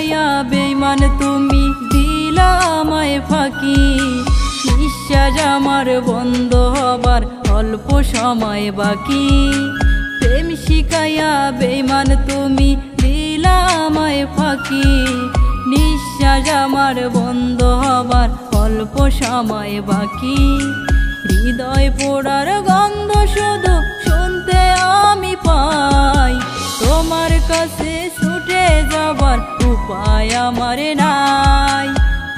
ছায়া বেমান তুমি দিলামায় ফাঁকি। নিঃশ্বাস আমার বন্ধ হবার অল্প সময় বাকি। প্রেম শিখায়া বেমান তুমি দিলামায় ফাঁকি। নিঃশ্বাস আমার বন্ধ হবার অল্প সময় বাকি। হৃদয় পোড়ার গা উপায় আমার নাই।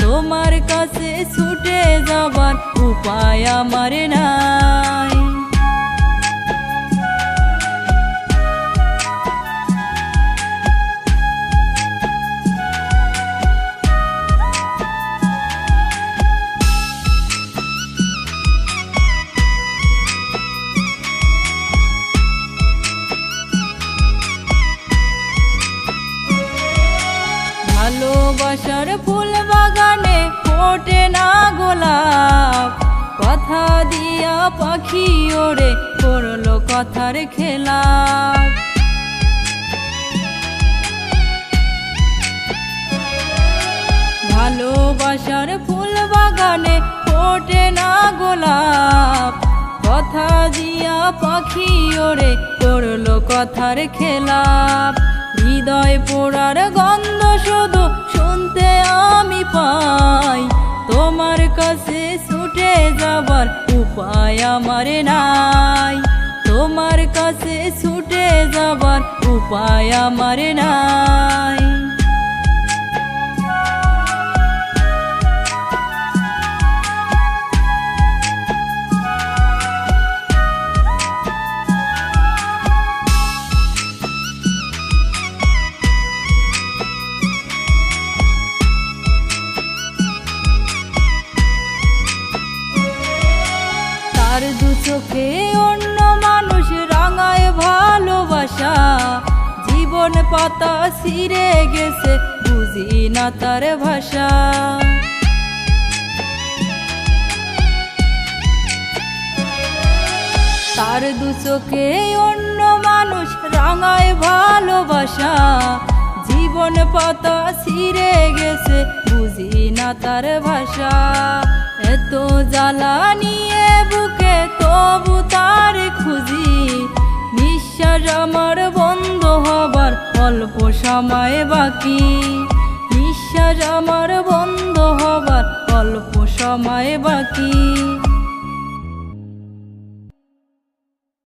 তোমার কাছে ছুটে যাবার উপায় আমার নাই। ভালোবাসার ফুল বাগানে ফোটে না গোলাপ। কথা দিয়া পাখি ওড়ে, করল কথার খেলা ভালোবাসার ফুল বাগানে ফোটে না গোলাপ। কথা দিয়া পাখি ওড়ে, করল কথার খেলাপ। হৃদয় পোড়ার গন্ধ শুধু শুনতে আমি পাই। তোমার কাছে ছুটে যাবার উপায় আমার নাই। তোমার কাছে ছুটে যাবার উপায় আমার নাই। তার দু চোখে অন্য মানুষ রাঙায় ভালোবাসা। জীবন পাতা সিরে গেছে, বুঝি না তার ভাষা। তার দু চোখে অন্য মানুষ রাঙায় ভালোবাসা। জীবন পাতা ছিঁড়ে গেছে, বুঝি না তার ভাষা। এত জ্বালা আমার বন্ধ হবার অল্প সময় বাকি। নিঃশ্বাস আমার বন্ধ হবার অল্প সময় বাকি।